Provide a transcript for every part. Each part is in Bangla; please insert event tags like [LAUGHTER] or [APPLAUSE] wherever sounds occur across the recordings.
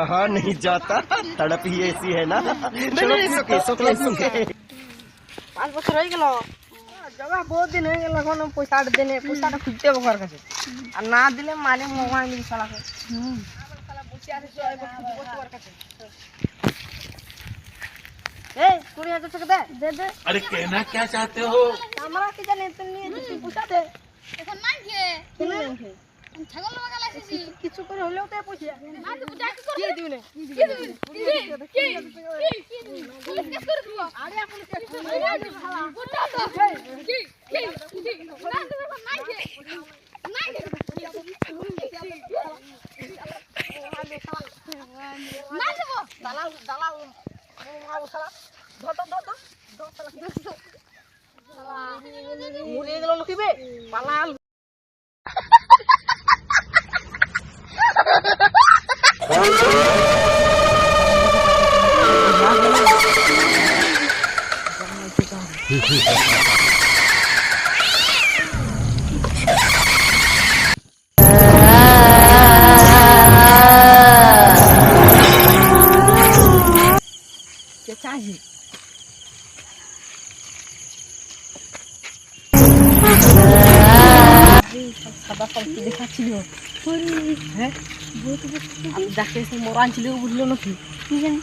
रहा नहीं जाता। तड़प ही ऐसी है ना। चलो सुखे सुखे सुखे पाँच बच्चों रही गलो जगह बहुत दिन हो गया लगन पैसा तो देने पैसा तो खुजते घर का। और ना दिले माले मोबाइल मिल साला के। हम्म साला बुचिया से जो दे दे। अरे कहना क्या चाहते हो? हमारा किचन इतनी पूछा दे। नहीं है? ছাগল বাগাল আসিছি কিছু করে হলেও তো পয়সা না তো বুঝা কি কি দিবি না কি কি কি কি পুলিশ কেস করে দিব আরে পুলিশ কেস করে দিব তো কি কি কি না তো এখন নাই খেয়ে নাই নাই দেবো দালাল দালাল মাল শালা ধর ধর ধর ধর মুড়িয়ে গেল লুকিবে পালাল চেঁচাছি সাদা পাখি দেখাচ্ছিল হ্যাঁ এসে মরা আনছিল বুঝলো নাকি কি জানি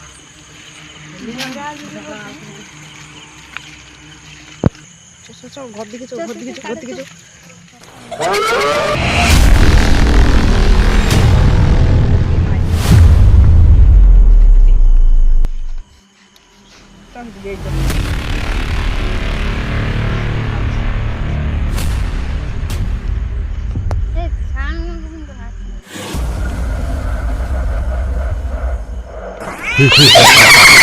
চল, চল, ঘর দিকে চল ঘর দিকে চল ঘর দিকে চল চল, দিয়ে Yeah! [LAUGHS]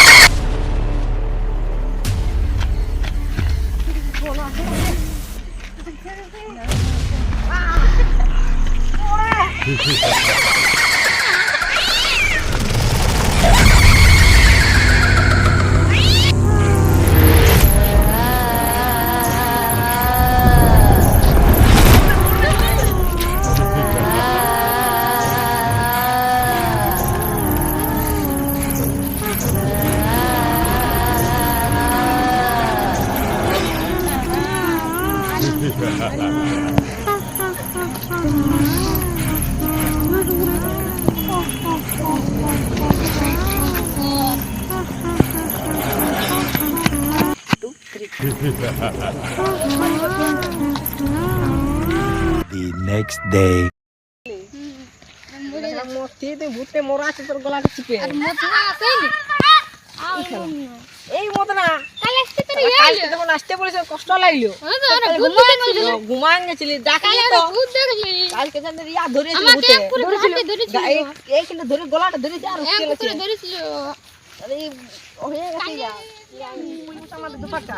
ভূতে পুরো ধরেছিল হাতে ধরেছিল। এই এই কিন্তু ধরে গলাটা ধরেছে আর ধরেছিল আরে হয়ে গেছে ইয়া ইয়া, পুলিশ আমাদের দুপাটা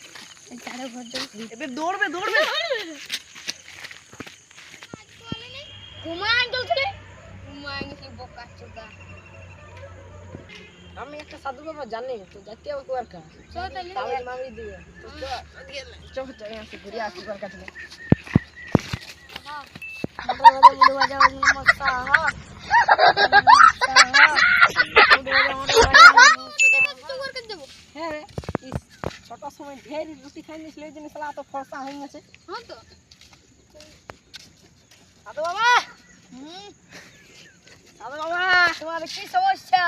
চারে ঘর এবার দৌড়বে দৌড়বে। ঘুমায় চলছে ঘুমায় গেছে বোকা চোদা। আমি একটা সাধু বাবা জানি তো যাতে হবে কোয়ার কা তাহলে। মামি দিয়ে। চল। চল আসি ঘুরে আসি কোয়ার কাছে। হ্যাঁ সময় ঢের রুটি খাই নিয়েছিল এই জন্য সালা এত ফর্সা হয়ে গেছে হ্যাঁ তো সাধু বাবা হুম সাধু বাবা তোমাদের কি সমস্যা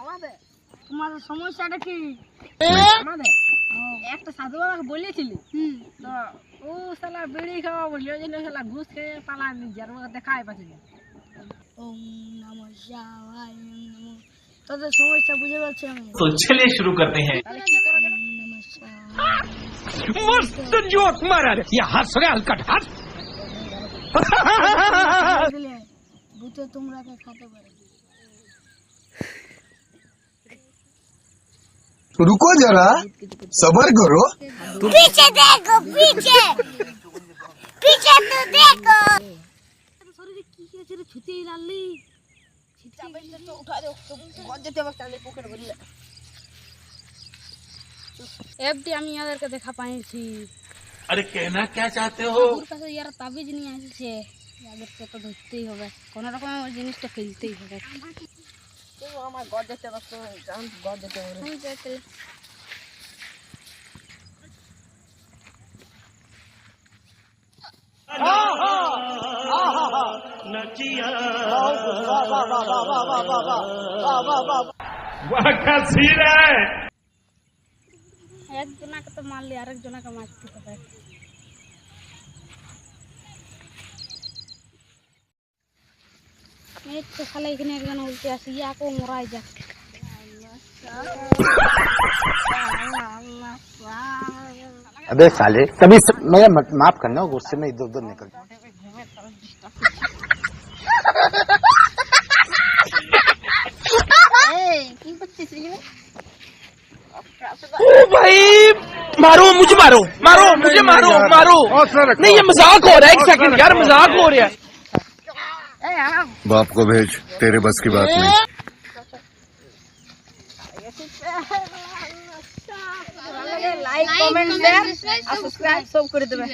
আমাদের তোমাদের সমস্যাটা কি আমাদের একটা সাধু বাবাকে বলেছিলি তো ও সালা বিড়ি খাওয়া বললি ওই জন্য সালা ঘুষ খেয়ে পালা নিজের দেখায় পাচ্ছিল ওম নম শিবায় তোদের সমস্যা বুঝে পারছি আমি তো চলে শুরু করতে হ্যাঁ मस्त जोक मारा या हंस रे। हलकट हंस ভূতে তোমরা খাতে পারে रुको जरा सबर करो। पीछे देखो पीछे। पीछे तो देखो। শরীরে কি কি আছে রে? ছুটি লাললি ছিটা বাইলে তো উঠা দে তো গজ্জে দেবা তাহলে পকেট ভরলে এফডি আমি ইয়াদেরকে দেখা পাইছি अरे कहना क्या चाहते हो ওর কাছে ইয়ারা তাবিজ নিয়ে আসছে ইয়াদেরকে তো ধরতেই হবে কোনো রকম ওই জিনিসটা ফেলতেই হবে তো আমার ঘর যেতে হবে তো জান ঘর যেতে হবে वह क्या सीन है একজনাকে তো মারলে আরেকজনাকে মারতে হবে এই তো খালে এখানে একজন উল্টে আসি ইয়াকেও মরাই যাক अबे साले कभी स... मैं मत, माफ करना गुस्से में इधर उधर निकल এই কি করছিস এখানে ओ भाई मारो मुझे मारो मारो मुझे मारो मारो नहीं ये मजाक हो रहा है एक सेकंड यार मजाक हो रहा है এই আরাম बाप को भेज तेरे बस की बात नहीं লাইক কমেন্ট শেয়ার আর সাবস্ক্রাইব সব করে দেবেন